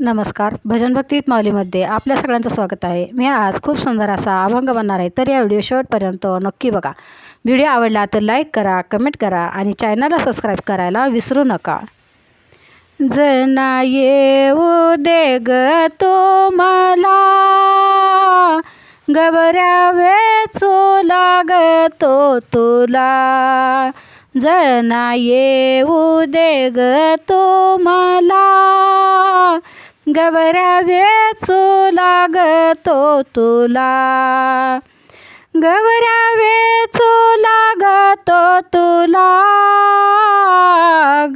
नमस्कार. भजन भक्तीत माऊलीमध्ये आपल्या सगळ्यांचं स्वागत आहे. मी आज खूप सुंदर असा अभंग बनणार आहे. तर या व्हिडिओ शेवटपर्यंत नक्की बघा. व्हिडिओ आवडला तर लाईक करा कमेंट करा आणि चॅनलला सबस्क्राईब करायला विसरू नका. जना येऊ दे ग तो मला. गबऱ्या वेचू लागतो तुला. जना येऊ दे ग तो मला. गबऱ्या वेचू लागतो तुला. गबऱ्या वेचू लागतो तुला.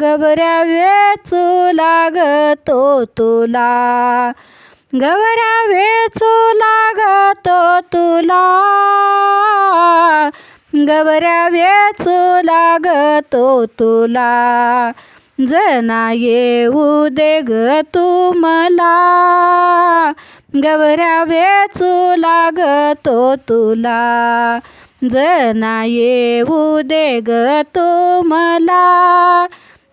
गबऱ्या वेचू लागतो तुला. गबऱ्या वेचू लागतो तुला. गबऱ्या वेचू लागतो तुला. जना येऊ दे ग तू मला गबऱ्या वेचू लागतो तुला. जना येऊ दे ग तू मला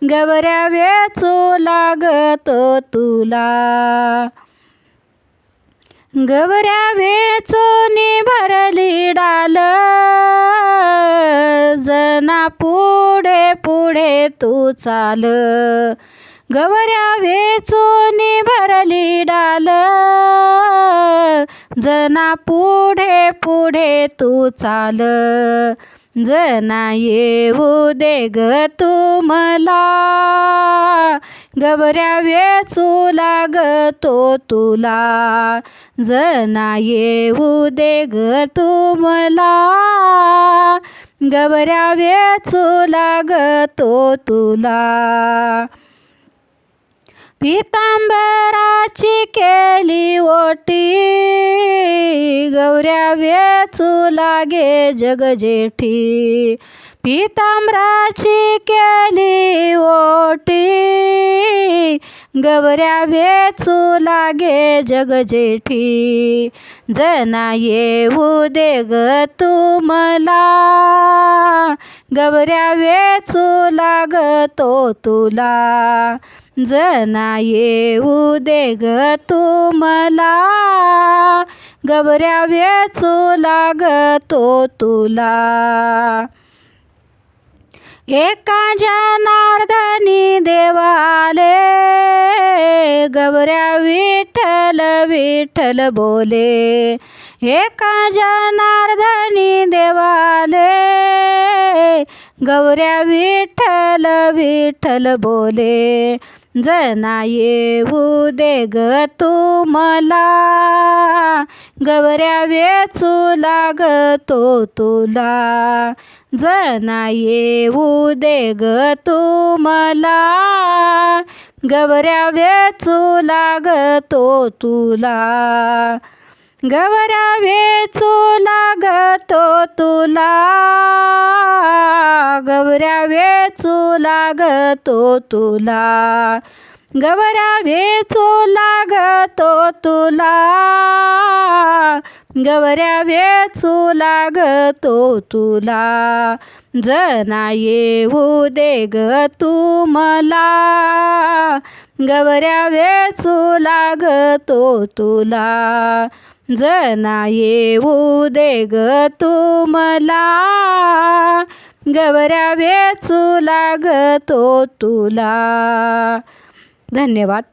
गबऱ्या वेचू लागतो तुला. गवऱ्या वेचोनी भरली डाल. पुढे तू चाल. गवऱ्या वेचोनी भरली डाल. जना पुढे पुढे तू चाल. जना येऊ दे ग तू मला. गवऱ्या वेचू लागतो तुला. जना येऊ दे ग तू मला. गबऱ्या वेचू लागतो तुला. पितांबराची केली ओटी गौऱ्या वेचू लागे जगजेठी. पितांबराची केली ओटी गवऱ्या वेचू लागे जगजेठी जना येऊ दे ग तू मला. गवऱ्या वेचू लागतो तुला. जना येऊ दे ग तू मला. गबऱ्या वेचू लागतो तुला. एका जनार्दनी देवाले गबऱ्या विठ्ठल विठ्ठल बोले. एका जनार्दनी देवाले गौऱ्या विठ्ठल विठ्ठल बोले जना येऊ दे ग तू मला. गवऱ्या वेचू लागतो तुला. जना येऊ दे ग तू मला. गवऱ्या वेचू लागतो तुला. गवऱ्या वेचू लागतो तुला. गवऱ्या वेचू लागतो तुला. गवऱ्या वेचू लागतो तुला. गवऱ्या वेचू लागतो तुला. जना येऊ दे ग तू मला. गवऱ्या वेचू लागतो तुला. जना येऊ दे ग तू मला. गवऱ्या वेचू लागतो तुला. धन्यवाद.